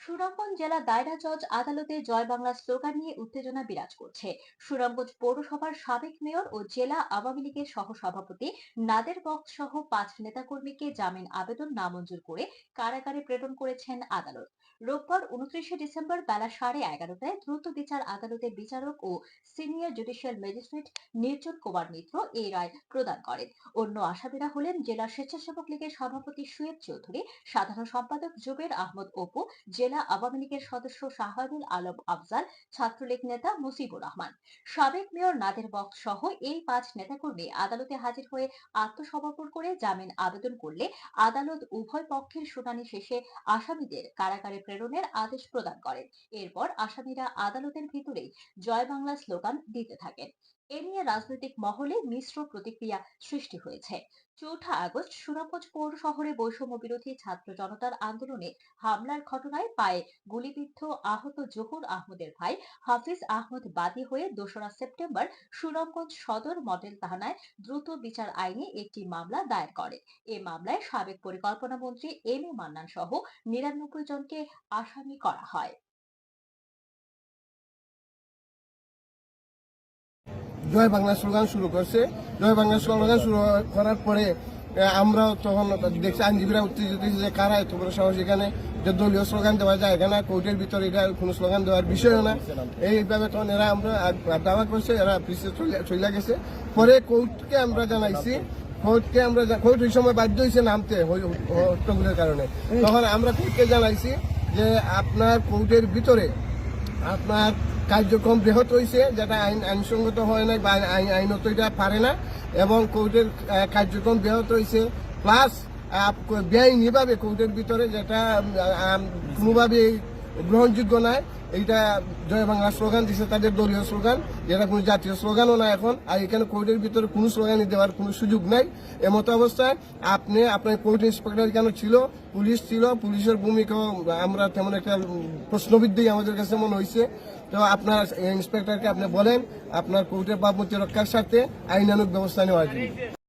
জেলা দায়রা জজ আদালতে জয় বাংলা স্লোগান নিয়ে উত্তেজনা বিরাজ করছে। সুনামগঞ্জ পৌরসভার সাবেক মেয়র ও জেলা আওয়ামী লীগের সহসভাপতি নাদের বক্স সহ পাঁচ নেতাকর্মীকে জামিন আবেদন নামঞ্জুর করে কারাগারে প্রেরণ করেছেন আদালত। রোববার উনত্রিশে ডিসেম্বর বেলা সাড়ে এগারোটায় দ্রুত বিচার আদালতের বিচারক ও সিনিয়র জুডিশিয়াল ম্যাজিস্ট্রেট নির্জন কুমার মিত্র এই রায় প্রদান করেন। অন্য আসামিরা হলেন জেলা স্বেচ্ছাসেবক লীগের সভাপতি সুয়েব চৌধুরী, সাধারণ সম্পাদক জুবের আহমদ অপু, জেলা আওয়ামী লীগের সদস্য শাহাদুল আলম আফজাল, ছাত্রলীগ নেতা মুসিবুর রহমান। সাবেক মেয়র নাদের বক্স সহ এই পাঁচ নেতাকর্মী আদালতে হাজির হয়ে আত্মসমর্পণ করে জামিন আবেদন করলে আদালত উভয় পক্ষের শুনানি শেষে আসামিদের কারাগারে প্রেরণের আদেশ প্রদান করেন। এরপর আসামিরা আদালতের ভিতরেই জয় বাংলা স্লোগান দিতে থাকেন। এ নিয়ে রাজনৈতিক মহলে মিশ্র প্রতিক্রিয়া সৃষ্টি হয়েছে। চৌঠা আগস্ট সুনামগঞ্জ পৌর শহরে বৈষম্য বিরোধী ছাত্র জনতার আন্দোলনে হামলার ঘটনায় পায়ে গুলিবিদ্ধ আহত জহুর আহমদের ভাই হাফিজ আহমদ বাদী হয়ে দোসরা সেপ্টেম্বর সুনামগঞ্জ সদর মডেল থানায় দ্রুত বিচার আইনে একটি মামলা দায়ের করে। এ মামলায় সাবেক পরিকল্পনা মন্ত্রী এম এ মান্নান সহ নিরানব্বই জনকে আসামি করা হয়। জয় বাংলা স্লোগান শুরু করছে। জয় বাংলা স্লোগান শুরু করার পরে আমরাও তখন দেখছি আইনজীবীরা উত্তেজিত যে কারা এত বড় সাহস এখানে যে দলীয় স্লোগান দেওয়া যায় এখানে কোর্টের ভিতরে এটা কোনো স্লোগান দেওয়ার বিষয়ও না। এইভাবে তখন এরা আমরা দাওয়া করছে এরা পিছিয়ে চলে- গেছে। পরে কোর্টকে আমরা জানাইছি কোর্টকে আমরা কোর্ট ওই সময় বাধ্য হয়েছে নামতে হট্টগোলের কারণে। তখন আমরা কোর্টকে জানাইছি যে আপনার কোর্টের ভিতরে আপনার কার্যক্রম বৃহৎ হয়েছে যেটা আইন আইনসঙ্গত হয় নাই বা আইন- আইনত এটা পারে না, এবং কোর্টের কার্যক্রম বৃহৎ হয়েছে প্লাস বেআইনিভাবে কোর্টের ভিতরে যেটা কোনোভাবে গ্রহণযোগ্য নয় এইটা জয় বাংলা স্লোগান দিছে তাদের দলীয় স্লোগান, যেটা কোনো জাতীয় স্লোগানও না এখন। আর এখানে কোর্টের ভিতরে কোনো স্লোগানই দেওয়ার কোনো সুযোগ নাই। এমতো অবস্থায় আপনি, আপনার কোর্ট ইন্সপেক্টর কেন ছিল? পুলিশ ছিল, পুলিশের ভূমিকাও আমরা তেমন একটা প্রশ্নবিদ্ধই আমাদের কাছে মনে হয়েছে তো আপনার ইন্সপেক্টরকে আপনি বলেন, আপনার কোর্টের ভাবমূর্তি রক্ষার স্বার্থে আইনানুক ব্যবস্থা জন্য।